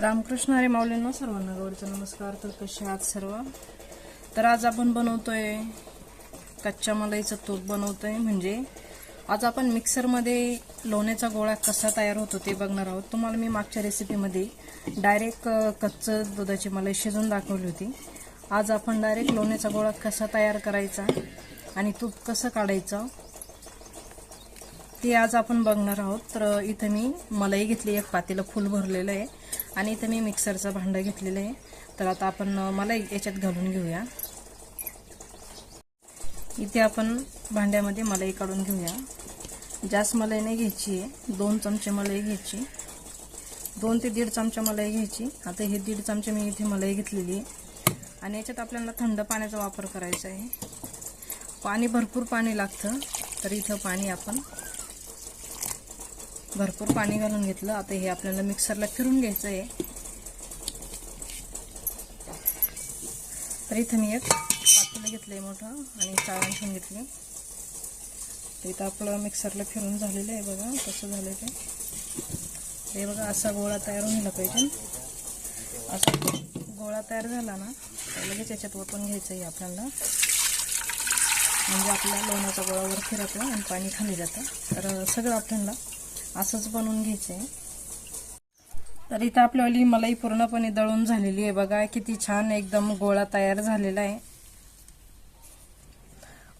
रामकृष्ण हरे माऊलींना सर्वांना गौरीचा नमस्कार. तर कसे आहात सर्व? तर आज आपण बनवतोय कच्च्या मलाईचं तूप बनवतोय. म्हणजे आज आपण मिक्सरमध्ये लोण्याचा गोळा कसा तयार होतो ते बघणार आहोत. तुम्हाला मी मागच्या रेसिपीमध्ये डायरेक्ट कच्चं दुधाची मलाई शिजून दाखवली होती. आज आपण डायरेक्ट लोण्याचा गोळा कसा तयार करायचा आणि तूप कसं काढायचं ते आज आपण बघणार आहोत. तर इथं मी मलाई घेतली एक पातेलं फुल भरलेलं आहे. आणि इथं मी मिक्सरचं भांडं घेतलेलं आहे. तर आता आपण मलाई याच्यात घालून घेऊया. इथे आपण भांड्यामध्ये मलाई काढून घेऊया. जास्त मलाई नाही घ्यायची आहे. दोन चमचे मलाई घ्यायची. दोन ते दीड चमचा मलाई घ्यायची. आता हे दीड चमचे मी इथे मलाई घेतलेली आहे. आणि याच्यात आपल्याला थंड पाण्याचा वापर करायचा आहे. पाणी भरपूर पाणी लागतं. तर इथं पाणी आपण भरपूर पाणी घालून घेतलं. आता हे आपल्याला मिक्सरला फिरून घ्यायचं आहे तर इथं मी एक पातेलं घेतलंय मोठं आणि चाळण ठेवून घेतली. तर इथं आपलं मिक्सरला फिरून झालेलं आहे बघा कसं झालं ते. हे बघा असा गोळा तयार होऊन पाहिजे. असा गोळा तयार झाला ना लगेच याच्यात ओतून घ्यायचं आहे आपल्याला. म्हणजे आपल्या लोणाचा गोळा वर फिरतो आणि पाणी खाली जातं. तर सगळं आपल्याला असंच बनवून घ्यायचं आहे तर इथं आपल्यावाली मलाई पूर्णपणे दळून झालेली आहे. बघा किती छान एकदम गोळा तयार झालेला आहे.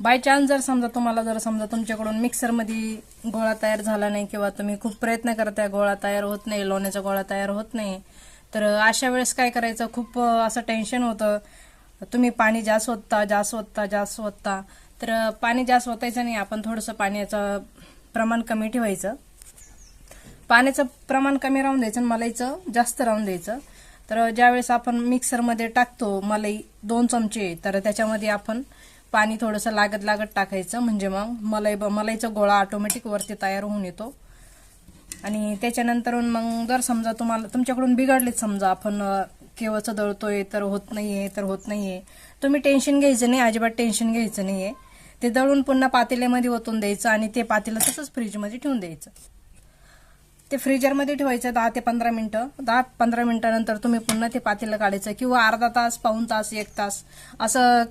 बाय चान्स जर समजा तुम्हाला जर समजा तुमच्याकडून मिक्सरमध्ये गोळा तयार झाला नाही किंवा तुम्ही खूप प्रयत्न करताय गोळा तयार होत नाही लोण्याचा गोळा तयार होत नाही तर अशा वेळेस काय करायचं? खूप असं टेन्शन होतं. तुम्ही पाणी जास्त ओतता जास्त ओतता जास्त ओतता तर पाणी जास्त ओतायचं नाही आपण थोडंसं पाण्याचं प्रमाण कमी ठेवायचं. पाण्याचं प्रमाण कमी राहून द्यायचं आणि मलाईचं जास्त राहून द्यायचं. तर ज्यावेळेस आपण मिक्सरमध्ये टाकतो मलाई दोन चमचे तर त्याच्यामध्ये आपण पाणी थोडंसं लागत लागत टाकायचं. म्हणजे मग मलाई मलाईचा गोळा ऑटोमॅटिक वरती तयार होऊन येतो. आणि त्याच्यानंतर मग जर समजा तुम्हाला तुमच्याकडून बिघडलेच समजा आपण केवळचं दळतोय तर होत नाहीये तर होत नाहीये. तुम्ही टेन्शन घ्यायचं नाही अजिबात टेन्शन घ्यायचं नाहीये. ते दळून पुन्हा पातेल्यामध्ये ओतून द्यायचं आणि ते पातेलं तसंच फ्रीजमध्ये ठेवून द्यायचं. ते फ्रीजरमध्ये ठेवायचं दहा ते पंधरा मिनिटं. दहा पंधरा मिनिटानंतर तुम्ही पुन्हा ते पातेलं काढायचं किंवा अर्धा तास पाऊन तास एक तास. असं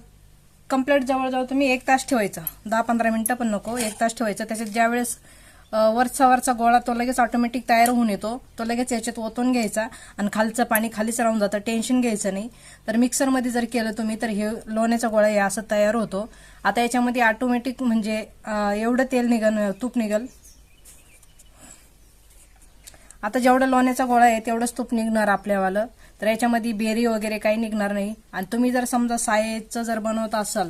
कंप्लीट जवळजवळ तुम्ही एक तास ठेवायचं. दहा पंधरा मिनिटं पण नको एक तास ठेवायचं. त्याच्यात ज्यावेळेस वरचा वरचा गोळा तो लगेच ऑटोमॅटिक तयार होऊन येतो. तो लगेच याच्यात ओतून घ्यायचा आणि खालचं पाणी खालीच राहून जातं. टेन्शन घ्यायचं नाही. तर मिक्सरमध्ये जर केलं तुम्ही तर हे लोण्याचा गोळा हे असं तयार होतो. आता याच्यामध्ये ऑटोमॅटिक म्हणजे एवढं तेल निघन तूप निघल. आता जेवढं लोण्याचा गोळा आहे तेवढंच तूप निघणार आपल्यावालं. तर याच्यामध्ये बेरी वगैरे काही निघणार नाही. आणि तुम्ही जर समजा सायचं जर बनवत असाल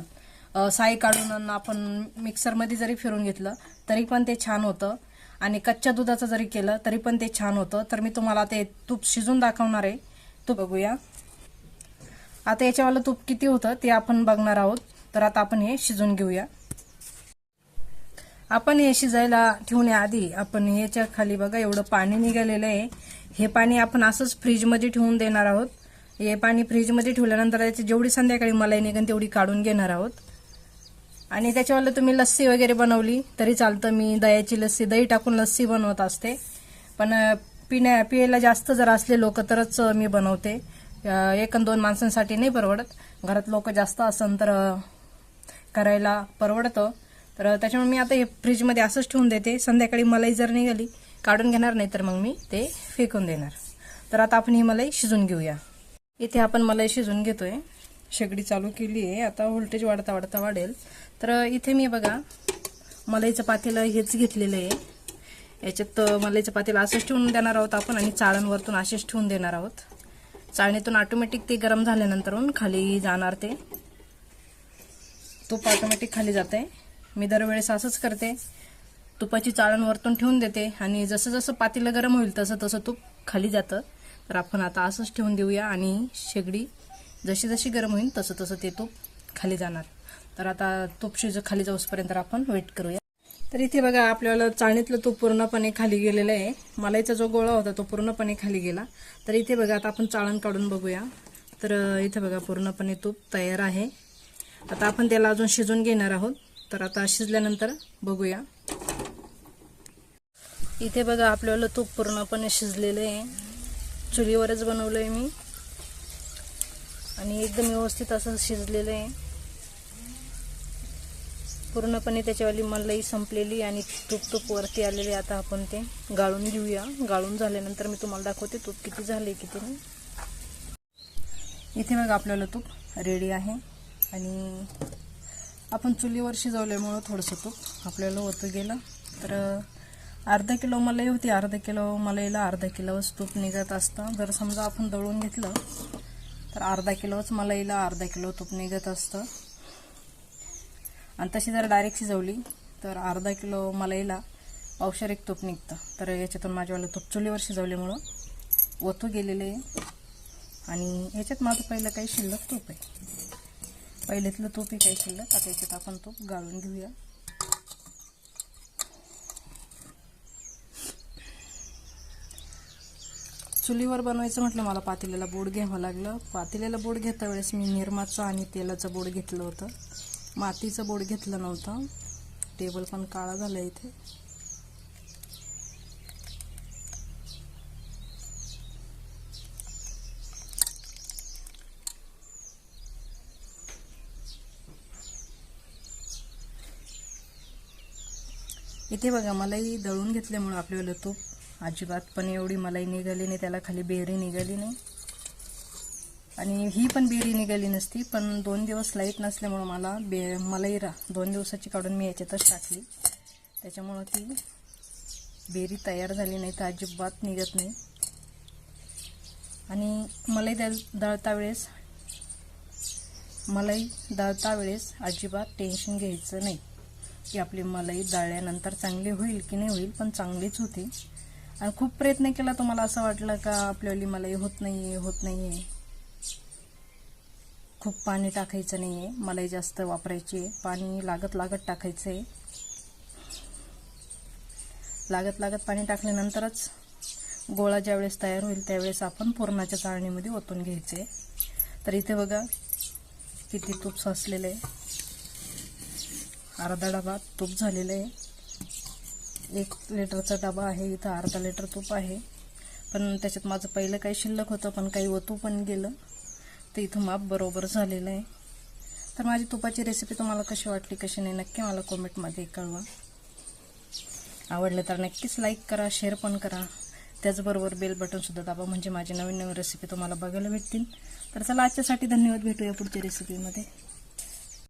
साई काढून आपण मिक्सरमध्ये जरी फिरून घेतलं तरी पण ते छान होतं. आणि कच्च्या दुधाचं जरी केलं तरी पण ते छान होतं. तर मी तुम्हाला ते तूप शिजून दाखवणार आहे. तूप बघूया. आता याच्यावालं तूप किती होतं ते आपण बघणार आहोत. तर आता आपण हे शिजून घेऊया. आपण हे शिजायला ठेवण्याआधी आपण याच्या खाली बघा एवढं पाणी निघालेलं आहे. हे पाणी आपण असंच फ्रीजमध्ये ठेवून देणार आहोत. हे पाणी फ्रीजमध्ये ठेवल्यानंतर त्याची जेवढी संध्याकाळी मलाई निघेन तेवढी काढून घेणार आहोत. आणि त्याच्यावर तुम्ही लस्सी वगैरे बनवली तरी चालतं. मी दह्याची लस्सी दही टाकून लस्सी बनवत असते. पण पिण्या पियाला जास्त जर असले लोक तरच मी बनवते. एक दोन माणसांसाठी नाही परवडत. घरात लोक जास्त असन तर करायला परवडतं. तर त्याच्यामुळे मी आता हे फ्रीजमध्ये असंच ठेवून देते. संध्याकाळी मलाई जर निघाली काढून घेणार नाही तर मग मी ते फेकून देणार. तर आता आपण ही मलाई शिजून घेऊया. इथे आपण मलाई शिजून घेतोय. शेगडी चालू केली आहे. आता व्होल्टेज वाढता वाढता वाढेल. तर इथे मी बघा मलाईचं पातेलं हेच घेतलेलं आहे. याच्यात मलाईचं पातेलं असंच ठेवून देणार आहोत आपण आणि चाळणवरतून असेच ठेवून देणार आहोत. चाळणीतून ऑटोमॅटिक ते गरम झाल्यानंतरून खाली जाणार ते. तूप ऑटोमॅटिक खाली जात आहे मी दरवेळेस असंच करते. तुपाची चाळण वरतून ठेवून देते आणि जसं जसं पातेलं गरम होईल तसं तसं तूप खाली जातं. तर आपण आता असंच ठेवून देऊया आणि शेगडी जशी जशी गरम होईल तसं तसं ते तूप खाली जाणार. तर आता तूप शिज खाली जाऊसपर्यंत आपण वेट करूया. तर इथे बघा आपल्याला चाळणीतलं तूप पूर्णपणे खाली गेलेलं आहे. मलाईचा जो गोळा होता तो पूर्णपणे खाली गेला. तर इथे बघा आता आपण चाळण काढून बघूया. तर इथे बघा पूर्णपणे तूप तयार आहे. आता आपण त्याला अजून शिजून घेणार आहोत. तर आता शिजल्यानंतर बघूया. इथे बघा आपल्याला तूप पूर्णपणे शिजलेलं आहे. चुलीवरच बनवलं आहे मी. आणि एकदम व्यवस्थित असं शिजलेलं आहे. पूर्णपणे त्याच्यावाली मलाई संपलेली आणि तूप तूप वरती आलेले आता आपण ते गाळून घेऊया. गाळून झाल्यानंतर मी तुम्हाला दाखवते तूप किती झाले किती नाही. इथे बघा आपल्याला तूप रेडी आहे. आणि आपण चुलीवर शिजवल्यामुळं थोडंसं तूप आपल्याला होतं गेलं. तर अर्धा किलो मलाई होती. अर्धा किलो मलाईला अर्धा किलोच तूप निघत असतं. जर समजा आपण दळून घेतलं तर अर्धा किलोच मलाईला अर्धा किलो तूप निघत असतं. आणि तशी जर डायरेक्ट शिजवली तर अर्धा किलो मलाईला पावशर एक तूप निघतं. तर याच्यातून माझ्यावाला तूप चुलीवर शिजवल्यामुळं ओतू गेलेले आहे. आणि याच्यात माझं पहिलं काही शिल्लक तूप आहे. पहिल्यातलं तूप हे काही शिल्लक आता याच्यात आपण तूप गाळून घेऊया. चुलीवर बनवायचं म्हटलं मला पातेल्याला बोर्ड घ्यावं लागलं. पातेल्याला बोर्ड घेता वेळेस मी निरमाचं आणि तेलाचं बोर्ड घेतलं होतं. मातीचं बोर्ड घेतलं नव्हतं. टेबल पण काळा झाला इथे. इथे बघा मलाई दळून घेतल्यामुळं आपल्याला तूप अजिबात पण एवढी मलाई निघाली नाही त्याला खाली बेरी निघाली नाही. आणि ही पण बेरी निघाली नसती पण दोन दिवस लाइट नसल्यामुळं मला बे मलाई रा दोन दिवसाची काढून मी याच्यातच टाकली. त्याच्यामुळं ती बेरी तयार झाली नाही तर अजिबात निघत नाही. आणि मलाई दळ दळता वेळेस मलाई दळता वेळेस अजिबात टेन्शन घ्यायचं नाही. की आपली मलाई दळल्यानंतर चांगली होईल की नाही होईल पण चांगलीच होती. आणि खूप प्रयत्न केला तुम्हाला असं वाटलं का आपल्याली मलाई होत नाहीये होत नाहीये? खूप पाणी टाकायचं नाही आहे मलाई जास्त वापरायची. आहे पाणी लागत लागत टाकायचं आहे लागत लागत पाणी टाकल्यानंतरच गोळा ज्यावेळेस तयार होईल त्यावेळेस आपण पुरणाच्या चाळणीमध्ये ओतून घ्यायचे. तर इथे बघा किती तूप साचलेलं आहे. अर्धा डबा तूप झालेलं आहे. एक लिटरचा डबा आहे इथं अर्धा लिटर तूप आहे. पण त्याच्यात माझं पहिलं काही शिल्लक होतं पण काही ओतू पण गेलं. ते इथं माप बरोबर झालेलं आहे. तर माझी तुपाची रेसिपी तुम्हाला कशी वाटली कशी नाही नक्की मला कॉमेंटमध्ये कळवा. आवडलं तर नक्कीच लाईक करा शेअर पण करा. त्याचबरोबर बेल बटनसुद्धा दाबा म्हणजे माझी नवीन नवीन रेसिपी तुम्हाला बघायला भेटतील. तर चला आजच्यासाठी धन्यवाद. भेटूया पुढच्या रेसिपीमध्ये